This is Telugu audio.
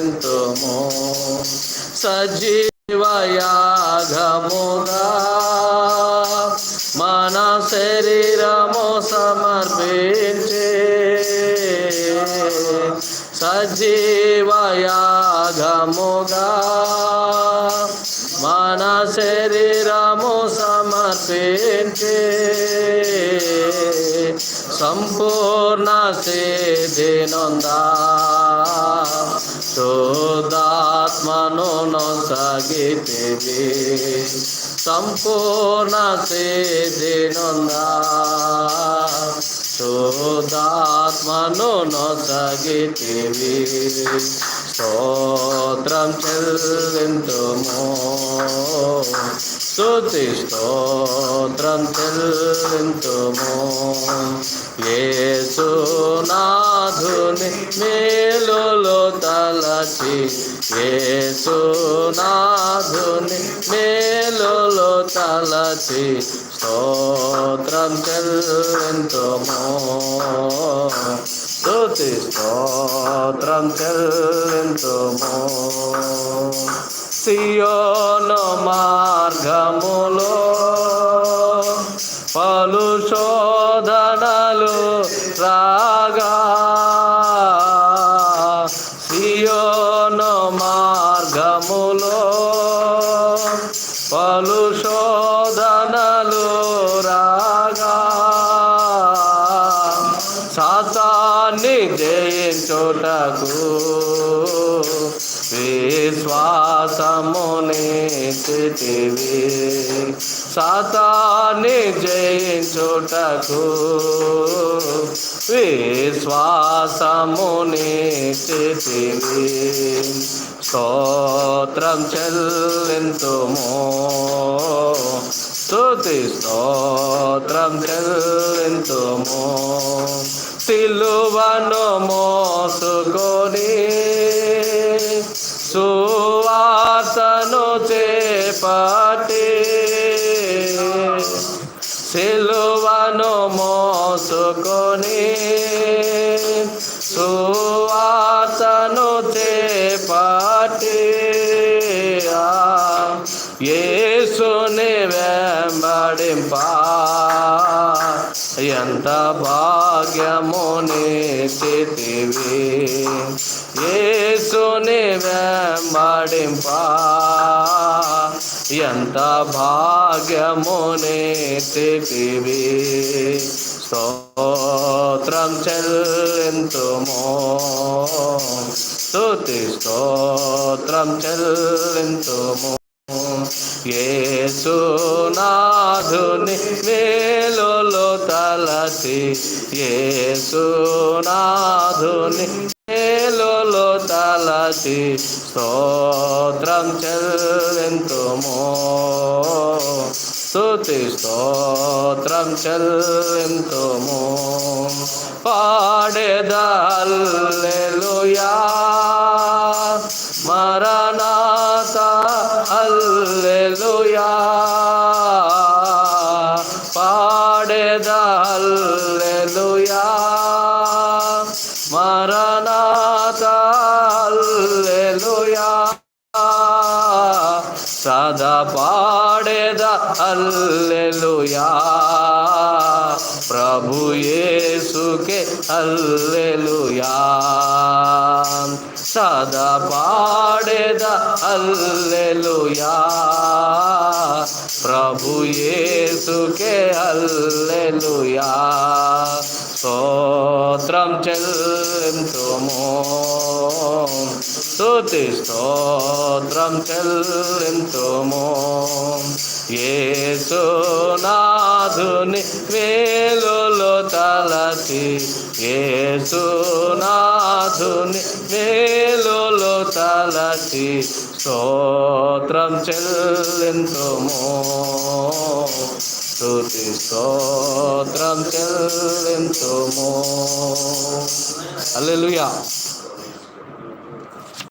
చెల్లింతుము సజీవయాగముగా మన శరీరము సమర్పించే. సజీవయాగముగా మన శరీరము సమర్పించే. ಸಂಪೂರ್ಣ ಸೇದಿನೊಂದ ಶೋಧಾತ್ಮನೋ ಸಾಗಿತೀವಿ ಸಂಪೂರ್ಣ ಸೇದಿನೊಂದ ಶೋಧಾತ್ಮನೋ ಸಾಗಿತೀವಿ ಸ್ತೋತ್ರಂ ಚೆಲ್ಲಿಂತು ಮೋ స్థుతి స్తోత్రం చెల్లింతుము యేసునాథుని మేలులో తలచి యేసునాథుని మేలులో తలచి స్తోత్రం చెల్లింతుము. స్థుతి స్తోత్రం చెల్లింతుము. సియో మార్గములో పలు శోధనలు రాగా సియోను మార్గములో పలు శోధనలు రాగా సాతాన్ని జయించుటకు విశ్వాసముని స్థితివి సాతాన్ని జయించుటకు విశ్వాసముని స్థితివి స్తోత్రం చెల్లింతుము. స్తుతి స్తోత్రం చెల్లింతుము. సిలువను మోసుకో సిలువను మోసుకొని సువాసను చేపట్టి యేసుని వెంబడింపా ఎంత భాగ్యముని స్థితివి యేసుని వెంబడింపా ఎంత భాగ్యముని స్థితివి స్తోత్రం చెల్లింతుమో స్తుతి స్తోత్రం చెల్లింతుమో యేసునాథుని మేలులో తలచి యేసునాథుని మేలులో తలచి స్తోత్రం చెల్లింతుము స్తుతి స్తోత్రం చెల్లింతుము. పాడేదల్లెలుయా. మరణాత అల్లెలుయా. పాడేదల్లెలుయా. మరణాత అల్లెలుయా. సదా పాడేద అల్లెలుయా. ప్రభు యేసుకే అల్లెలుయా. సదా పాడేద అల్లెలుయా. ప్రభు యేసుకే అల్లెలుయా. స్తోత్రం చెల్లింతుము స్తుతి స్తోత్రం చెల్లింతుము ఏసునాధుని మేలులో తలచి ఏసునాధుని మేలులో తలచి స్తోత్రం చెల్లింతుము స్థుతి స్తోత్రం చెల్లించుము. అల్లెలుయా